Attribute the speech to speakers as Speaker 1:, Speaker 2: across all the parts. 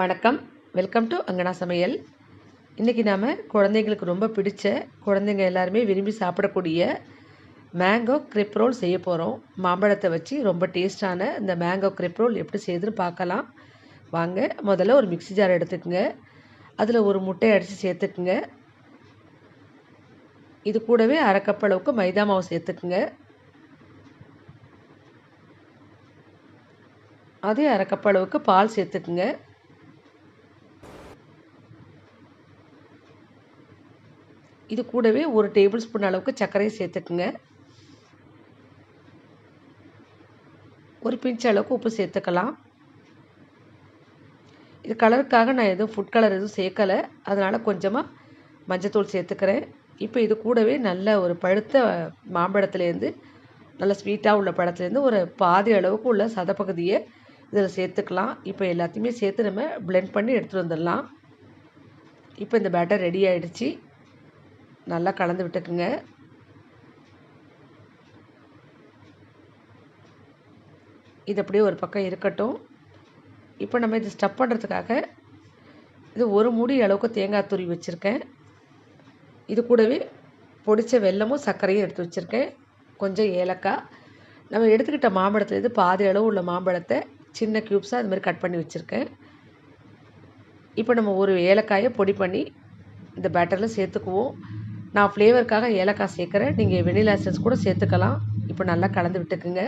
Speaker 1: வணக்கம். Welcome to அங்கனா சமையல். இன்றைக்கி நாம் குழந்தைங்களுக்கு ரொம்ப பிடிச்ச குழந்தைங்க எல்லாருமே விரும்பி சாப்பிடக்கூடிய மேங்கோ கிரிப் ரோல் செய்ய போகிறோம் மாம்பழத்தை வச்சு ரொம்ப டேஸ்டான இந்த மேங்கோ கிரிப் ரோல் எப்படி செய்யுதுன்னு பார்க்கலாம். வாங்க முதல்ல ஒரு மிக்ஸி ஜார் எடுத்துக்கோங்க. அதில் ஒரு முட்டையை அடித்து சேர்த்துக்குங்க. இது கூடவே அரை கப் அளவுக்கு மைதா மாவு சேர்த்துக்குங்க. அதே அரை கப் அளவுக்கு பால் சேர்த்துக்குங்க. இது கூடவே ஒரு டேபிள் ஸ்பூன் அளவுக்கு சர்க்கரையை சேர்த்துக்குங்க. ஒரு பிஞ்ச் அளவுக்கு உப்பு சேர்த்துக்கலாம். இது கலருக்காக நான் எதுவும் ஃபுட் கலர் எதுவும் சேர்க்கலை. அதனால் கொஞ்சமாக மஞ்சத்தூள் சேர்த்துக்கிறேன். இப்போ இது கூடவே நல்ல ஒரு பழுத்த மாம்பழத்துலேருந்து நல்ல ஸ்வீட்டாக உள்ள பழத்துலேருந்து ஒரு பாதி அளவுக்கு உள்ள சதப்பகுதியை இதில் சேர்த்துக்கலாம். இப்போ எல்லாத்தையுமே சேர்த்து நம்ம பிளெண்ட் பண்ணி எடுத்துகிட்டு வந்துடலாம். இப்போ இந்த பேட்டர் ரெடி ஆகிடுச்சு நல்லா கலந்து விட்டுக்குங்க. இது அப்படியே ஒரு பக்கம் இருக்கட்டும். இப்போ நம்ம இது ஸ்டப் பண்ணுறதுக்காக இது ஒரு மூடி அளவுக்கு தேங்காய் துருவி வச்சுருக்கேன். இது கூடவே பொடித்த வெல்லமும் சர்க்கரையும் எடுத்து வச்சுருக்கேன். கொஞ்சம் ஏலக்காய். நம்ம எடுத்துக்கிட்ட மாம்பழத்துலேருந்து பாதி அளவு உள்ள மாம்பழத்தை சின்ன க்யூப்ஸாக அது மாதிரி கட் பண்ணி வச்சுருக்கேன். இப்போ நம்ம ஒரு ஏலக்காயை பொடி பண்ணி இந்த பேட்டரில் சேர்த்துக்குவோம். நான் ஃப்ளேவருக்காக ஏலக்காய் சேர்க்குறேன். நீங்கள் வெனிலா எசன்ஸ் கூட சேர்த்துக்கலாம். இப்போ நல்லா கலந்து விட்டுக்குங்க.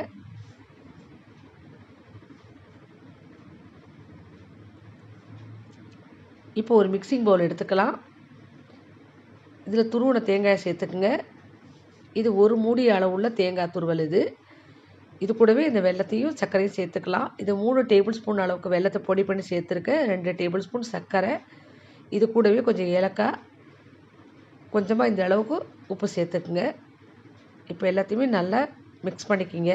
Speaker 1: இப்போ ஒரு மிக்சிங் பவுல் எடுத்துக்கலாம். இதில் துருவன தேங்காயை சேர்த்துக்குங்க. இது ஒரு மூடி அளவுள்ள தேங்காய் துருவல் இது. இது கூடவே இந்த வெள்ளத்தையும் சர்க்கரையும் சேர்த்துக்கலாம். இது மூணு டேபிள் ஸ்பூன் அளவுக்கு வெள்ளத்தை பொடி பண்ணி சேர்த்துருக்கேன். ரெண்டு டேபிள் ஸ்பூன் சர்க்கரை. இது கூடவே கொஞ்சம் ஏலக்காய். கொஞ்சமாக இந்த அளவுக்கு உப்பு சேர்த்துக்குங்க. இப்போ எல்லாத்தையுமே நல்லா மிக்ஸ் பண்ணிக்கிங்க.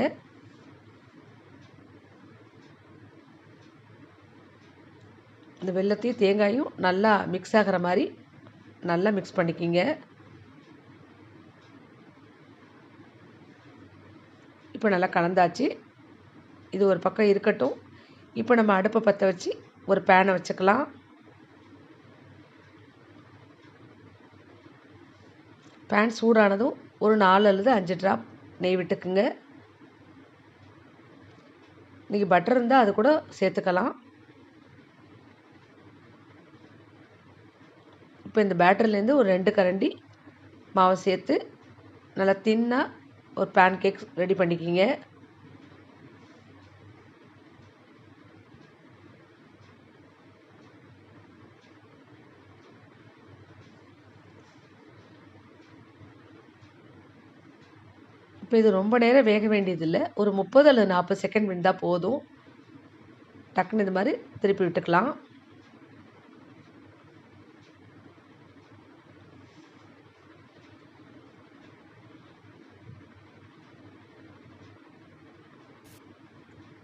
Speaker 1: இந்த வெள்ளத்தையும் தேங்காயும் நல்லா மிக்ஸ் ஆகிற மாதிரி நல்லா மிக்ஸ் பண்ணிக்கிங்க. இப்போ நல்லா கலந்தாச்சு. இது ஒரு பக்கம் இருக்கட்டும். இப்போ நம்ம அடுப்பை பற்ற வச்சு ஒரு பேனை வச்சுக்கலாம். பேன் சூடானதும் ஒரு நாலு அல்லது அஞ்சு ட்ராப் நெய் விட்டுக்குங்க. நீங்கள் பட்டர் இருந்தால் அது கூட சேர்த்துக்கலாம். இப்போ இந்த பேட்டர்லேருந்து ஒரு ரெண்டு கரண்டி மாவை சேர்த்து நல்லா தின்னாக ஒரு பேன் கேக் ரெடி பண்ணிக்கிங்க. இப்போ இது ரொம்ப நேரம் வேக வேண்டியதில்லை. ஒரு முப்பது அல்லது நாற்பது செகண்ட் வெந்தால் போதும். டக்குன்னு இது மாதிரி திருப்பி விட்டுக்கலாம்.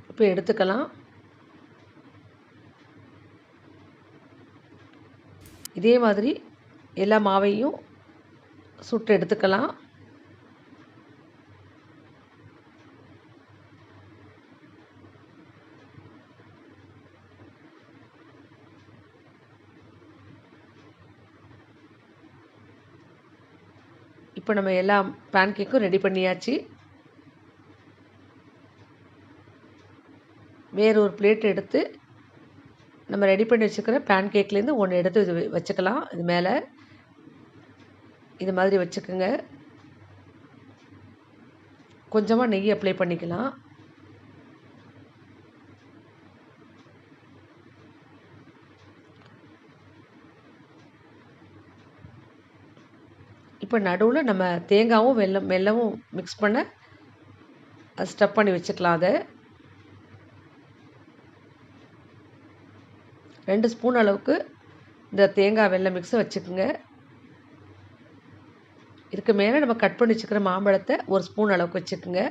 Speaker 1: இப்போ எடுத்துக்கலாம். இதே மாதிரி எல்லா மாவையும் சுட்டு எடுத்துக்கலாம். இப்போ நம்ம எல்லா பேன் கேக்கும் ரெடி பண்ணியாச்சு. வேறு ஒரு பிளேட் எடுத்து நம்ம ரெடி பண்ணி வச்சுக்கிற பேன் கேக்லேருந்து ஒன்று எடுத்து இது வச்சுக்கலாம். இது மேலே இது மாதிரி வச்சுக்கோங்க. கொஞ்சமாக நெய் அப்ளை பண்ணிக்கலாம். இப்போ நடுவில் நம்ம தேங்காவும் வெல்லம் வெல்லமும் மிக்ஸ் பண்ண அது ஸ்டப் பண்ணி வச்சுக்கலாம் அதை. ரெண்டு ஸ்பூன் அளவுக்கு இந்த தேங்காய் வெள்ளை மிக்ஸை வச்சுக்கோங்க. இதுக்கு மேலே நம்ம கட் பண்ணி வச்சுக்கிற மாம்பழத்தை ஒரு ஸ்பூன் அளவுக்கு வச்சுக்கோங்க.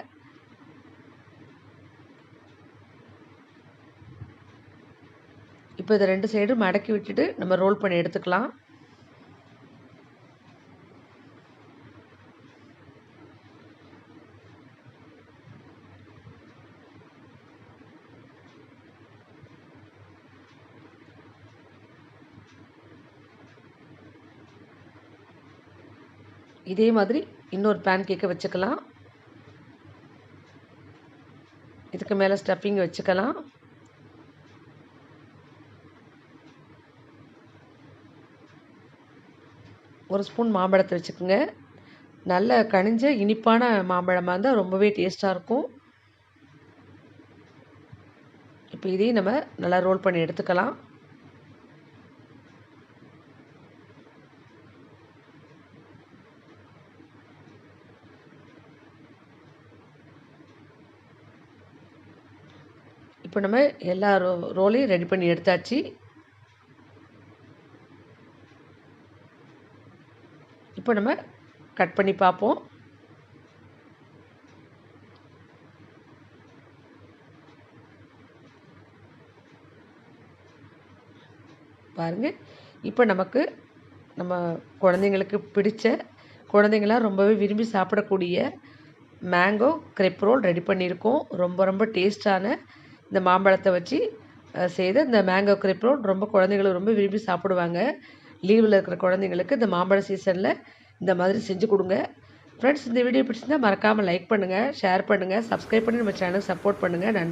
Speaker 1: இப்போ இதை ரெண்டு சைடும் மடக்கி விட்டுட்டு நம்ம ரோல் பண்ணி எடுத்துக்கலாம். இதே மாதிரி இன்னொரு பேன் கேக்கை வச்சுக்கலாம். இதுக்கு மேலே ஸ்டஃபிங் வச்சுக்கலாம். ஒரு ஸ்பூன் மாம்பழத்தை வச்சுக்கோங்க. நல்ல கனிஞ்ச இனிப்பான மாம்பழமாக இருந்தால் ரொம்பவே டேஸ்ட்டாக இருக்கும். இப்போ இதையும் நம்ம நல்லா ரோல் பண்ணி எடுத்துக்கலாம். இப்போ நம்ம எல்லா ரோ ரோலையும் ரெடி பண்ணி எடுத்தாச்சு. இப்போ நம்ம கட் பண்ணி பார்ப்போம். பாருங்கள் இப்போ நமக்கு நம்ம குழந்தைங்களுக்கு பிடிச்ச குழந்தைங்களாம் ரொம்பவே விரும்பி சாப்பிடக்கூடிய மேங்கோ க்ரெப் ரோல் ரெடி பண்ணியிருக்கோம். ரொம்ப ரொம்ப டேஸ்டான இந்த மாம்பழத்தை வச்சு செய்த இந்த மேங்கோ கிரெப் ரொம்ப குழந்தைகளும் ரொம்ப விரும்பி சாப்பிடுவாங்க. லீவில் இருக்கிற குழந்தைங்களுக்கு இந்த மாம்பழ சீசனில் இந்த மாதிரி செஞ்சு கொடுங்க. ஃப்ரெண்ட்ஸ் இந்த வீடியோ பிடிச்சிருந்தால் மறக்காமல் லைக் பண்ணுங்கள் ஷேர் பண்ணுங்கள் சப்ஸ்கிரைப் பண்ணி நம்ம சேனலுக்கு சப்போர்ட் பண்ணுங்கள் நன்றி.